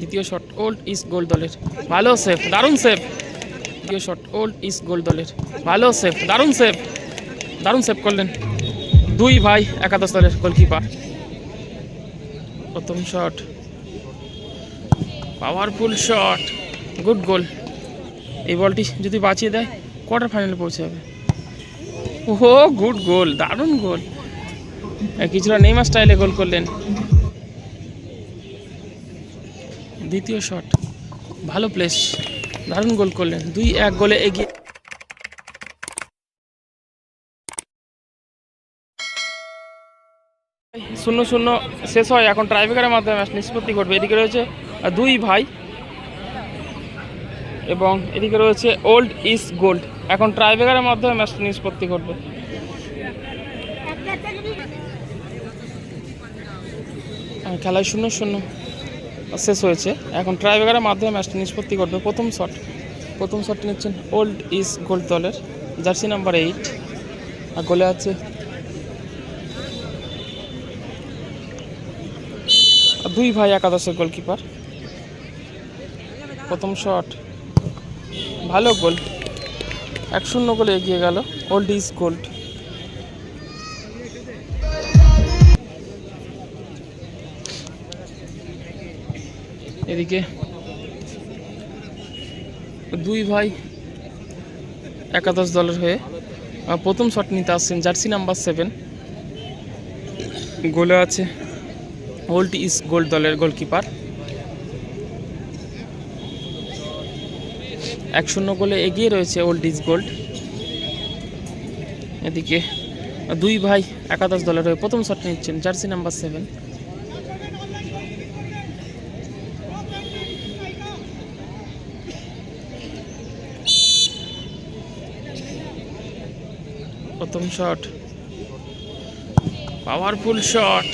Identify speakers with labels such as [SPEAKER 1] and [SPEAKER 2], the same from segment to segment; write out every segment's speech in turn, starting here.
[SPEAKER 1] দ্বিতীয় shot old east gold দলের। ভালো সেফ দারুণ সেফ দ্বিতীয় শট ওল্ড ইস্ট গোল্ড দলের। ভালো সেফ দারুণ সেফ দারুণ সেভ করলেন। দুই ভাই, একাদশ দলের গোলকিপার প্রথম shot powerful shot good goal এই বলটি যদি বাঁচিয়ে দেয় কোয়ার্টার ফাইনালে পৌঁছে যাবে। ওহো গুড গোল দারুণ গোল কিছুটা নেইমার স্টাইলে গোল করলেন। দ্বিতীয় শট। ভালো প্লেস দারুণ গোল করলেন। দুই এক গোলে এগিয়ে শূন্য শূন্য শেষ হয়। এখন ট্রাইবেকারের মাধ্যমে ম্যাচ নিষ্পত্তি করবে এদিকে রয়েছে দুই ভাই। এবং এদিকে রয়েছে ওল্ড ইস গোল্ড এখন ট্রাইবেকারের মাধ্যমে ম্যাচ নিষ্পত্তি করবে আহ, খেলায় শূন্য শূন্য। শেষ হয়েছে। এখন ট্রাইবেকারের মাধ্যমে ম্যাচটি নিষ্পত্তি করবে। প্রথম শট প্রথম শটটি নিচ্ছেন ওল্ড ইস গোল্ড দলের জার্সি নাম্বার এইট আর গোলে আছে দুই ভাই একাদশের গোলকিপার প্রথম শট ভালো গোল এক শূন্য গোলে এগিয়ে গেল ওল্ড ইজ গোল্ড এদিকে। দুই ভাই একাদশ দলের হয়ে প্রথম শট নিতে আসছেন, জার্সি নাম্বার সেভেন গোলে আছে ওল্ড ইস গোল্ড দলের গোলকিপার এক শূন্য গোলে এগিয়ে রয়েছে ওল্ড ইস গোল্ড এদিকে দুই ভাই একাদশ দলের হয়ে প্রথম শট নিচ্ছেন, জার্সি নাম্বার সেভেন প্রথম shot. Powerful shot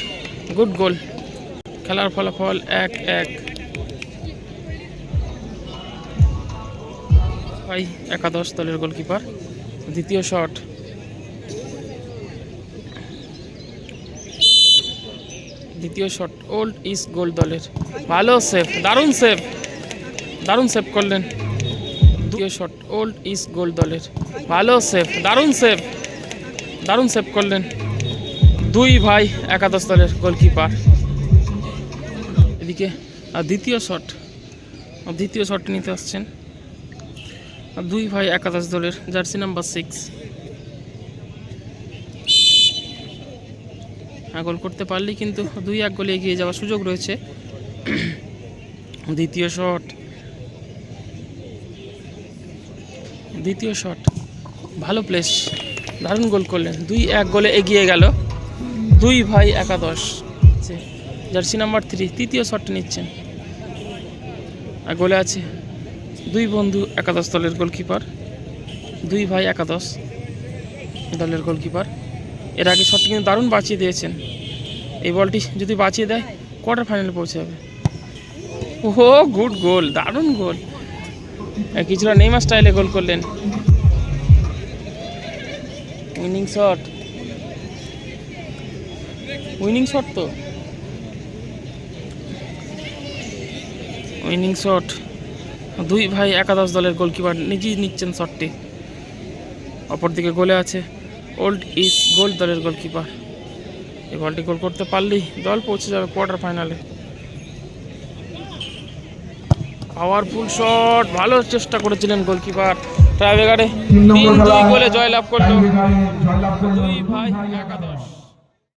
[SPEAKER 1] good goal খেলার ফলাফল এক এক একাদশ দলের গোলকিপার দ্বিতীয় শট দ্বিতীয় শট ওল্ড ইস্ট গোল্ড দলের। ভালো সেভ দারুণ সেভ দারুণ সেভ করলেন। দ্বিতীয় শট ওল্ড ইস্ট গোল্ড দলের। ভালো সেভ দারুণ সেভ দারুণ সেভ করলেন। দুই ভাই একাদশ দলের গোলকিপার এদিকে, আর দ্বিতীয় শট দ্বিতীয় শটটি নিতে আসছেন। দুই ভাই একাদশ দলের জার্সি নাম্বার সিক্স গোল করতে পারলেই কিন্তু দুই এক গোলে এগিয়ে যাওয়ার সুযোগ রয়েছে। দ্বিতীয় শট দ্বিতীয় শট ভালো প্লেস দারুণ গোল করলেন। দুই এক গোলে এগিয়ে গেল। দুই ভাই একাদশ। জার্সি নাম্বার থ্রি, তৃতীয় শটটি নিচ্ছেন। আর গোলে আছে দুই বন্ধু একাদশ দলের গোলকিপার। দুই ভাই একাদশ দলের গোলকিপার। এর আগে শটটি কিন্তু দারুণ বাঁচিয়ে দিয়েছেন। এই বলটি যদি বাঁচিয়ে দেয়, কোয়ার্টার ফাইনালে পৌঁছে যাবে। ওহো, গুড গোল, দারুণ গোল। কিছুটা নেইমার স্টাইলে গোল করলেন উইনিং শট উইনিং শট তো। উইনিং শট দুই ভাই একাদশ দলের গোলকিপার নিজেই নিচ্ছেন শটটি অপরদিকে গোলে আছে ওল্ড ইস গোল্ড দলের গোলকিপার এই বলটি গোল করতে পারলেই দল পৌঁছে যাবে কোয়ার্টার ফাইনালে পাওয়ারফুল শট ভালো চেষ্টা করেছিলেন গোলকিপার ট্রাইবেগারে তিন দুই গোলে জয়লাভ করল। দুই ভাই একাদশ।